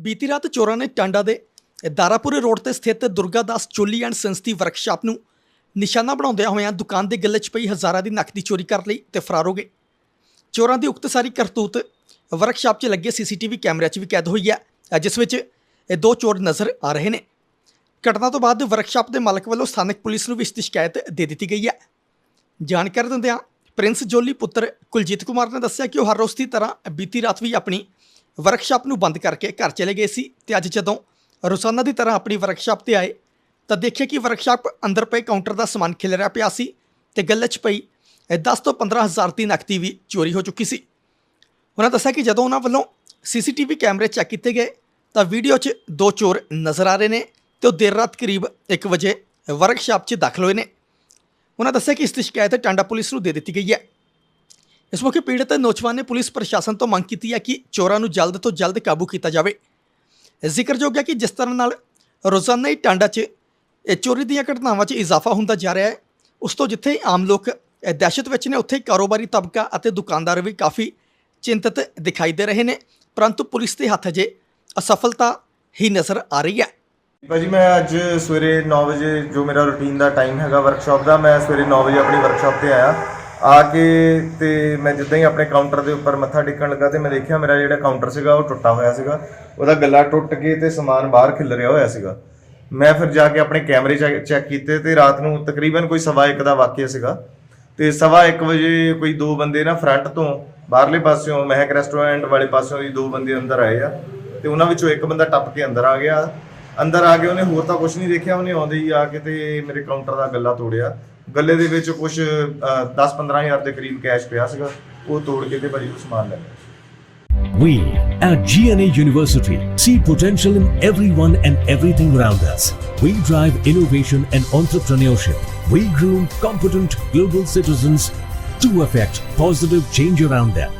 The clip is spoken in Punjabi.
ਬੀਤੀ ਰਾਤ ਚੋਰਾਂ ਨੇ ਟਾਂਡਾ ਦੇ ਦਾਰਾਪੁਰੇ ਰੋਡ ਤੇ ਸਥਿਤ ਦੁਰਗਾਦਾਸ ਚੋਲੀ ਐਂਡ ਸੰਸਤੀ ਵਰਕਸ਼ਾਪ ਨੂੰ ਨਿਸ਼ਾਨਾ ਬਣਾਉਂਦਿਆਂ ਹੋਇਆਂ ਦੁਕਾਨ ਦੇ ਗੱਲੇ 'ਚ ਪਈ ਹਜ਼ਾਰਾਂ ਦੀ ਨਕਦੀ ਚੋਰੀ ਕਰ ਲਈ ਤੇ ਫਰਾਰ ਹੋ ਗਏ। ਚੋਰਾਂ ਦੀ ਉਕਤ ਸਾਰੀ ਕਰਤੂਤ ਵਰਕਸ਼ਾਪ 'ਚ ਲੱਗੇ ਸੀਸੀਟੀਵੀ ਕੈਮਰਿਆਂ 'ਚ ਵੀ ਕੈਦ ਹੋਈ ਹੈ ਜਿਸ ਵਿੱਚ ਇਹ ਦੋ ਚੋਰ ਨਜ਼ਰ ਆ ਰਹੇ ਨੇ। ਘਟਨਾ ਤੋਂ ਬਾਅਦ ਵਰਕਸ਼ਾਪ ਦੇ ਮਾਲਕ ਵੱਲੋਂ ਸਥਾਨਕ ਪੁਲਿਸ ਨੂੰ ਵੀ ਇਸ ਦੀ ਸ਼ਿਕਾਇਤ ਦੇ ਦਿੱਤੀ ਗਈ ਹੈ। ਜਾਣਕਾਰੀ ਦਿੰਦਿਆਂ ਪ੍ਰਿੰਸ ਜੋਲੀ ਪੁੱਤਰ ਕੁਲਜੀਤ ਕੁਮਾਰ ਨੇ ਦੱਸਿਆ ਕਿ ਉਹ ਹਰ ਰੋਜ਼ ਦੀ ਤਰ੍ਹਾਂ ਬੀਤੀ ਰਾਤ ਵੀ ਆਪਣੀ ਵਰਕਸ਼ਾਪ ਨੂੰ ਬੰਦ ਕਰਕੇ ਘਰ ਚਲੇ ਗਏ ਸੀ ਤੇ ਅੱਜ ਜਦੋਂ ਰੋਜ਼ਾਨਾ ਦੀ ਤਰ੍ਹਾਂ ਆਪਣੀ ਵਰਕਸ਼ਾਪ ਤੇ ਆਏ, ਤਾਂ ਦੇਖਿਆ ਕਿ ਵਰਕਸ਼ਾਪ ਅੰਦਰ ਪਏ ਕਾਊਂਟਰ ਦਾ ਸਮਾਨ ਖਿਲਰਿਆ ਪਿਆ ਸੀ ਤੇ ਗੱਲ 'ਚ ਪਈ, ਇਹ 10 ਤੋਂ 15 ਹਜ਼ਾਰ ਦੀ ਨਕਦੀ ਵੀ ਚੋਰੀ ਹੋ ਚੁੱਕੀ ਸੀ। ਉਹਨਾਂ ਦੱਸਿਆ ਕਿ ਜਦੋਂ ਉਹਨਾਂ ਵੱਲੋਂ ਸੀਸੀਟੀਵੀ ਕੈਮਰੇ ਚੈੱਕ ਕੀਤੇ ਗਏ, ਤਾਂ ਵੀਡੀਓ 'ਚ ਦੋ ਚੋਰ ਨਜ਼ਰ ਆ ਰਹੇ ਨੇ ਤੇ ਉਹ ਦੇਰ ਰਾਤ ਕਰੀਬ 1 ਵਜੇ ਵਰਕਸ਼ਾਪ 'ਚ ਦਾਖਲ ਹੋਏ ਨੇ। ਉਹਨਾਂ ਦੱਸਿਆ ਕਿ ਇਸ ਦੀ ਸ਼ਿਕਾਇਤ ਟਾਂਡਾ ਪੁਲਿਸ ਨੂੰ ਦੇ ਦਿੱਤੀ ਗਈ ਹੈ। ਇਸ ਮੌਕੇ ਪੀੜਤ ਨੌਜਵਾਨ ਨੇ ਪੁਲਿਸ ਪ੍ਰਸ਼ਾਸਨ ਤੋਂ ਮੰਗ ਕੀਤੀ ਹੈ ਕਿ ਚੋਰਾਂ ਨੂੰ ਜਲਦ ਤੋਂ ਜਲਦ ਕਾਬੂ ਕੀਤਾ ਜਾਵੇ। ਜ਼ਿਕਰਯੋਗ ਹੈ ਕਿ ਜਿਸ ਤਰ੍ਹਾਂ ਨਾਲ ਰੋਜ਼ਾਨਾ ਹੀ ਟਾਂਡਾ 'ਚ ਇਹ ਚੋਰੀ ਦੀਆਂ ਘਟਨਾਵਾਂ 'ਚ ਇਜ਼ਾਫਾ ਹੁੰਦਾ ਜਾ ਰਿਹਾ ਹੈ, ਉਸ ਤੋਂ ਜਿੱਥੇ ਆਮ ਲੋਕ ਦਹਿਸ਼ਤ ਵਿੱਚ ਨੇ, ਉੱਥੇ ਕਾਰੋਬਾਰੀ ਤਬਕਾ ਅਤੇ ਦੁਕਾਨਦਾਰ ਵੀ ਕਾਫੀ ਚਿੰਤਤ ਦਿਖਾਈ ਦੇ ਰਹੇ ਨੇ, ਪਰੰਤੂ ਪੁਲਿਸ ਦੇ ਹੱਥ ਅਜੇ ਅਸਫਲਤਾ ਹੀ ਨਜ਼ਰ ਆ ਰਹੀ ਹੈ। ਭਾਜੀ, ਮੈਂ ਅੱਜ ਸਵੇਰੇ 9 ਵਜੇ ਜੋ ਮੇਰਾ ਰੁਟੀਨ ਦਾ ਟਾਈਮ ਹੈਗਾ ਵਰਕਸ਼ਾਪ ਦਾ, ਮੈਂ ਸਵੇਰੇ 9 ਵਜੇ ਆਪਣੀ ਵਰਕਸ਼ਾਪ ਤੇ ਆਇਆ। ਆ ਕੇ ਤੇ ਮੈਂ ਜਿੱਦਾਂ ਹੀ ਆਪਣੇ ਕਾਊਂਟਰ ਦੇ ਉੱਪਰ ਮੱਥਾ ਟੇਕਣ ਲੱਗਾ ਤੇ ਮੈਂ ਦੇਖਿਆ ਮੇਰਾ ਜਿਹੜਾ ਕਾਊਂਟਰ ਸੀਗਾ ਉਹ ਟੁੱਟਾ ਹੋਇਆ ਸੀਗਾ। ਉਹਦਾ ਗੱਲਾ ਟੁੱਟ ਕੇ ਤੇ ਸਮਾਨ ਬਾਹਰ ਖਿਲ ਰਿਹਾ ਹੋਇਆ ਸੀਗਾ। ਮੈਂ ਫਿਰ ਜਾ ਕੇ ਆਪਣੇ ਕੈਮਰੇ ਚੈੱਕ ਕੀਤੇ ਤੇ ਰਾਤ ਨੂੰ ਤਕਰੀਬਨ ਕੋਈ ਸਵਾ ਇੱਕ ਦਾ ਵਾਕਿਆ ਸੀਗਾ। ਤੇ ਸਵਾ 1 ਵਜੇ ਕੋਈ ਦੋ ਬੰਦੇ ਨਾ ਫਰੰਟ ਤੋਂ ਬਾਹਰਲੇ ਪਾਸਿਓਂ ਮਹਿਕ ਰੈਸਟੋਰੈਂਟ ਵਾਲੇ ਪਾਸਿਓਂ ਦੀ ਦੋ ਬੰਦੇ ਅੰਦਰ ਆਏ ਆ ਤੇ ਉਹਨਾਂ ਵਿੱਚੋਂ ਇੱਕ ਬੰਦਾ ਟੱਪ ਕੇ ਅੰਦਰ ਆ ਗਿਆ। ਅੰਦਰ ਆ ਕੇ ਉਹਨੇ ਹੋਰ ਤਾਂ ਕੁਝ ਨਹੀਂ ਦੇਖਿਆ, ਉਹਨੇ ਆਉਂਦੇ ਹੀ ਆ ਕੇ ਤੇ ਮੇਰੇ ਕਾਊਂਟਰ ਦਾ ਗੱਲਾ ਤੋੜਿਆ। ਗੱਲੇ ਦੇ ਵਿੱਚ ਕੁਝ 10-15 ਹਜ਼ਾਰ ਦੇ ਕਰੀਬ ਕੈਸ਼ ਪਿਆ ਸੀਗਾ ਉਹ ਤੋੜ ਕੇ ਤੇ ਭਾਜੀ ਉਹ ਸਮਾਨ ਲੈ ਗਏ We at GNA University see potential in everyone and everything around us. We drive innovation and entrepreneurship. We groom competent global citizens to affect positive change around them.